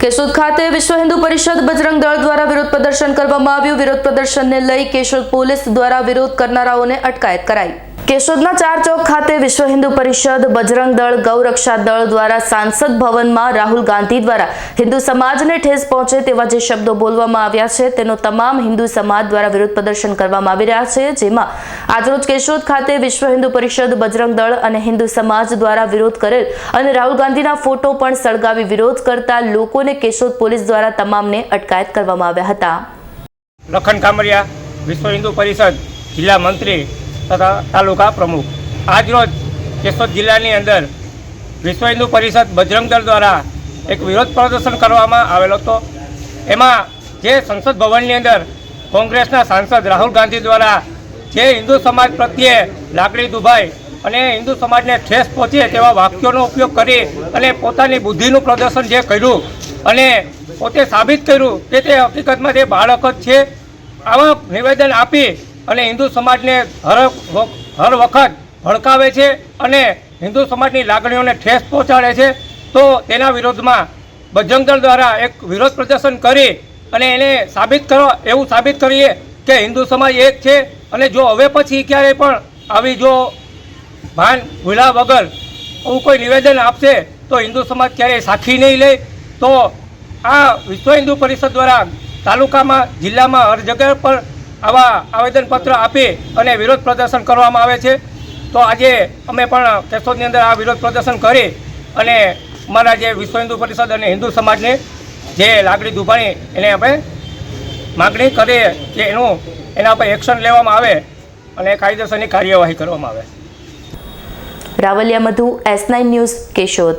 કેશોદ ખાતે વિશ્વ હિન્દુ પરિષદ બજરંગ દળ દ્વારા વિરોધ પ્રદર્શન કરવામાં આવ્યું. વિરોધ પ્રદર્શનને લઈ કેશોદ પોલીસ દ્વારા વિરોધ કરનારાઓને અટકાયત કરાઈ. કેશોદના ચાર ચોક ખાતે વિશ્વ હિન્દુ પરિષદ, બજરંગ દળ ગૌરક્ષા દળ દ્વારા સાંસદ ભવનમાં રાહુલ ગાંધી દ્વારા હિન્દુ સમાજને ઠેસ પહોંચે તેવા જે શબ્દો બોલવામાં આવ્યા છે, તેનો તમામ હિન્દુ સમાજ દ્વારા વિરોધ પ્રદર્શન કરવામાં આવી રહ્યા છે, જેમાં આજરોજ કેશોદ ખાતે વિશ્વ હિન્દુ પરિષદ, બજરંગ દળ અને હિન્દુ સમાજ દ્વારા વિરોધ કરેલ અને રાહુલ ગાંધીના ફોટો પણ સળગાવી વિરોધ કરતા લોકોને કેશોદ પોલીસ દ્વારા તમામને અટકાયત કરવામાં આવ્યા હતા. લખન કામરિયા વિશ્વ હિન્દુ પરિષદ જિલ્લા મંત્રી તથા તાલુકા પ્રમુખ. આજરોજ કેશોદ જિલ્લાની અંદર વિશ્વ હિન્દુ પરિષદ બજરંગ દળ દ્વારા એક વિરોધ પ્રદર્શન કરવામાં આવેલો હતો. એમાં જે સંસદ ભવનની અંદર કોંગ્રેસના સાંસદ રાહુલ ગાંધી દ્વારા જે હિન્દુ સમાજ પ્રત્યે લાકડી દુભાઈ અને હિન્દુ સમાજને ઠેસ પહોંચે તેવા વાક્યોનો ઉપયોગ કરી અને પોતાની બુદ્ધિનું પ્રદર્શન જે કર્યું અને પોતે સાબિત કર્યું કે તે હકીકતમાં તે બાળક જ છે, આવા નિવેદન આપી અને હિન્દુ સમાજને હર હર વખત ભડકાવે છે અને હિન્દુ સમાજની લાગણીઓને ઠેસ પહોંચાડે છે. તો તેના વિરોધમાં બજરંગદળ દ્વારા એક વિરોધ પ્રદર્શન કરી અને એને સાબિત કરો, એવું સાબિત કરીએ કે હિન્દુ સમાજ એક છે અને જો હવે પછી ક્યારેય પણ આવી જો ભાન ભૂલા વગર એવું કોઈ નિવેદન આપશે, તો હિન્દુ સમાજ ક્યારેય સાખી નહીં લે. તો આ વિશ્વ હિન્દુ પરિષદ દ્વારા તાલુકામાં, જિલ્લામાં, હર જગ્યા પર આવા આવેદનપત્ર આપી અને વિરોધ પ્રદર્શન કરવામાં આવે છે. તો આજે અમે પણ કેશોદની અંદર આ વિરોધ પ્રદર્શન કરી અને અમારા જે વિશ્વ હિન્દુ પરિષદ અને હિન્દુ સમાજને જે લાગણી દુભાણી એને આપણે માગણી કરીએ કે એનું એના પર એક્શન લેવામાં આવે અને કાયદેસરની કાર્યવાહી કરવામાં આવે. Ravaliya Madhu S nine news Keshod.